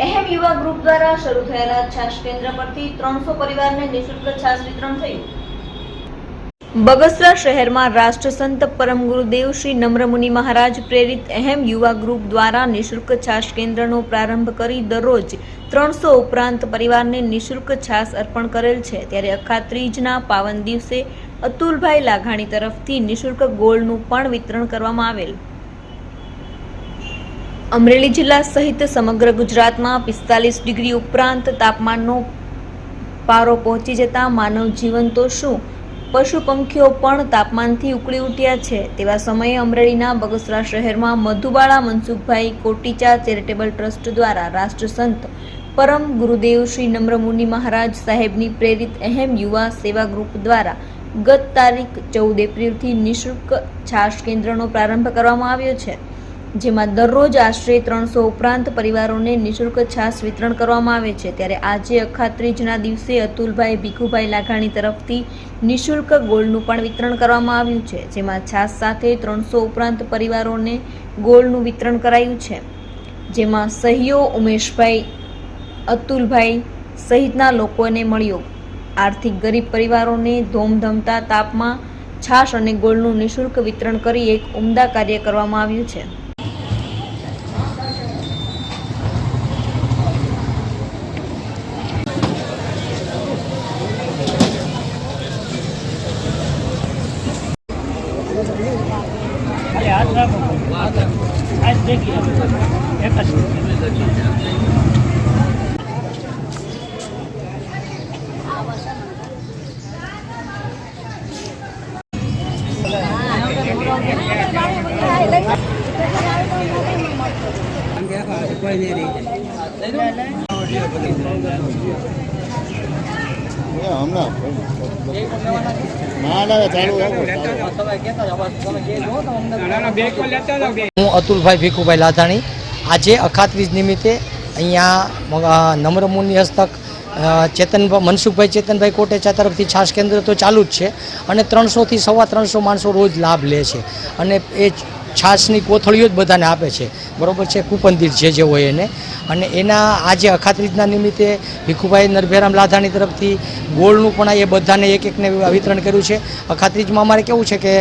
એહેમ યુવા ગ્રુપ દ્વારા શરૂ થયેલા છાશ કેન્દ્ર પરથી ત્રણસો પરિવારને નિઃશુલ્ક છાશ વિતરણ થયું. બગસરા શહેરમાં રાષ્ટ્રસંત પરમ ગુરુદેવ શ્રી નમ્રમુનિ મહારાજ પ્રેરિત અહેમ યુવા ગ્રુપ દ્વારા નિઃશુલ્ક છાશ કેન્દ્રનો પ્રારંભ કરી દરરોજ ત્રણસો ઉપરાંત પરિવારને નિઃશુલ્ક છાશ અર્પણ કરેલ છે. ત્યારે અખાત્રીજના પાવન દિવસે અતુલભાઈ લાઘાણી તરફથી નિઃશુલ્ક ગોળનું પણ વિતરણ કરવામાં આવેલ. અમરેલી જિલ્લા સહિત સમગ્ર ગુજરાતમાં પિસ્તાલીસ ડિગ્રી ઉપરાંત તાપમાનનો પારો પહોંચી જતા માનવ જીવન તો શું? પશુ પંખીઓ પણ તાપમાનથી ઉકળી ઉઠ્યા છે. તેવા સમયે અમરેલીના બગસરા શહેરમાં મધુબાળા મનસુખભાઈ કોટીચા ચેરિટેબલ ટ્રસ્ટ દ્વારા રાષ્ટ્રસંત પરમ ગુરુદેવ શ્રી નમ્રમુનિ મહારાજ સાહેબની પ્રેરિત અહેમ યુવા સેવા ગ્રુપ દ્વારા ગત તારીખ ચૌદ એપ્રિલથી નિઃશુલ્ક છાશ કેન્દ્રનો પ્રારંભ કરવામાં આવ્યો છે. જેમાં દરરોજ આશરે ત્રણસો ઉપરાંત પરિવારોને નિઃશુલ્ક છાશ વિતરણ કરવામાં આવે છે. ત્યારે આજે અખાત્રીજના દિવસે અતુલભાઈ ભીખુભાઈ લાઘાણી તરફથી નિઃશુલ્ક ગોળનું પણ વિતરણ કરવામાં આવ્યું છે, જેમાં છાશ સાથે ત્રણસો ઉપરાંત પરિવારોને ગોળનું વિતરણ કરાયું છે. જેમાં સહીઓ ઉમેશભાઈ, અતુલભાઈ સહિતના લોકોને મળ્યો. આર્થિક ગરીબ પરિવારોને ધોમધમતા તાપમાં છાશ અને ગોળનું નિઃશુલ્ક વિતરણ કરી એક ઉમદા કાર્ય કરવામાં આવ્યું છે ખાલી હાથ રાખો હાથ દેખી એક જ હમણાં ના ના ચાલુ રાખો હું અતુલભાઈ ભીખુભાઈ લાધાણી આજે અખાતવીજ નિમિત્તે અહીંયા નમ્રમુનિ હસ્તક ચેતનભાઈ મનસુખભાઈ ચેતનભાઈ કોટેચા તરફથી છાસ કેન્દ્ર તો ચાલુ જ છે અને ત્રણસોથી સવા ત્રણસો માણસો રોજ લાભ લે છે. અને એ છાશની કોથળીઓ જ બધાને આપે છે. બરાબર છે? કુપંદીર જે જે હોય એને. અને એના આજે અખાત્રીજના નિમિત્તે ભીખુભાઈ નરભેરામ લાધાણી તરફથી ગોળનું પણ એ બધાને એક એકને વિતરણ કર્યું છે. અખાત્રીજમાં અમારે કેવું છે કે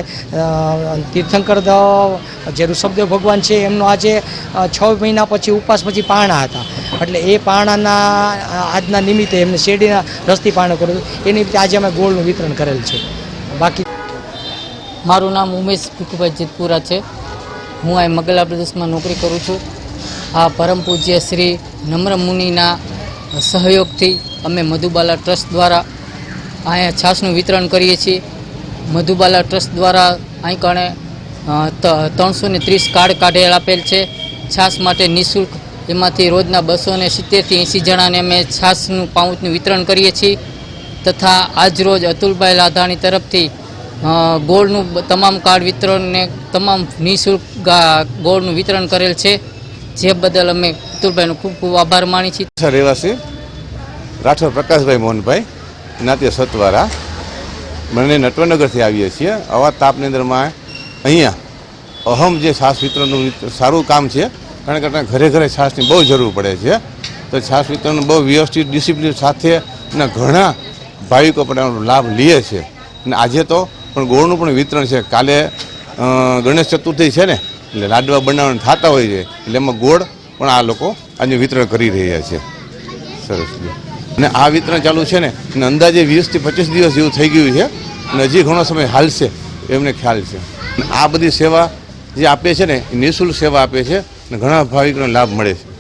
તીર્થંકર જે ઋષભદેવ ભગવાન છે, એમનો આજે છ મહિના પછી ઉપવાસ પછી પારણા હતા. એટલે એ પારણાના આજના નિમિત્તે એમને શેરડીના રસથી પારણું કર્યું એ નિમિત્તે આજે અમે ગોળનું વિતરણ કરેલ છે. બાકી મારું નામ ઉમેશ ભીખુભાઈ જીતપુરા છે. હું અહીં મગલા પ્રદેશમાં નોકરી કરું છું. આ પરમ પૂજ્ય શ્રી નમ્ર મુનિના સહયોગથી અમે મધુબાલા ટ્રસ્ટ દ્વારા અહીંયા છાશનું વિતરણ કરીએ છીએ. મધુબાલા ટ્રસ્ટ દ્વારા અહીં કણે ત્રણસો ને ત્રીસ કાર્ડ કાઢેલ આપેલ છે. છાશ માટે નિઃશુલ્ક એમાંથી રોજના બસો ને સિત્તેરથી એંસી જણાને અમે છાશનું પાઉચનું વિતરણ કરીએ છીએ. તથા આજરોજ અતુલભાઈ લાધાણી તરફથી ગોળનું તમામ કાર્ડ વિતરણને તમામ નિઃશુલ્ક ગોળનું વિતરણ કરેલ છે. જે બદલ અમે પિતુલભાઈનો ખૂબ ખૂબ આભાર માની છીએ. સર રહેવાસી. રાઠોડ પ્રકાશભાઈ મોહનભાઈ, નાત્ય સતવારા. બંને નટવરનગરથી આવીએ છીએ. આવા અંદરમાં અહીંયા અહમ જે છાસ વિતરણનું સારું કામ છે. કારણ કે ઘરે ઘરે છાસની બહુ જરૂર પડે છે. તો છાસ વિતરણ બહુ વ્યવસ્થિત ડિસિપ્લિન સાથે ઘણા ભાવિકો પણ લાભ લે છે. અને આજે તો પણ ગોળનું પણ વિતરણ છે. કાલે ગણેશ ચતુર્થી છે ને, એટલે લાડવા બનાવવાના થતા હોય છે. એટલે એમાં ગોળ પણ આ લોકો આજે વિતરણ કરી રહ્યા છે. સરસ અને આ વિતરણ ચાલુ છે ને, અને અંદાજે વીસથી પચીસ દિવસ જેવું થઈ ગયું છે. અને હજી ઘણો સમય હાલશે, એમને ખ્યાલ છે. આ બધી સેવા જે આપે છે ને, એ નિઃશુલ્ક સેવા આપે છે. અને ઘણા ભાવિકોને લાભ મળે છે.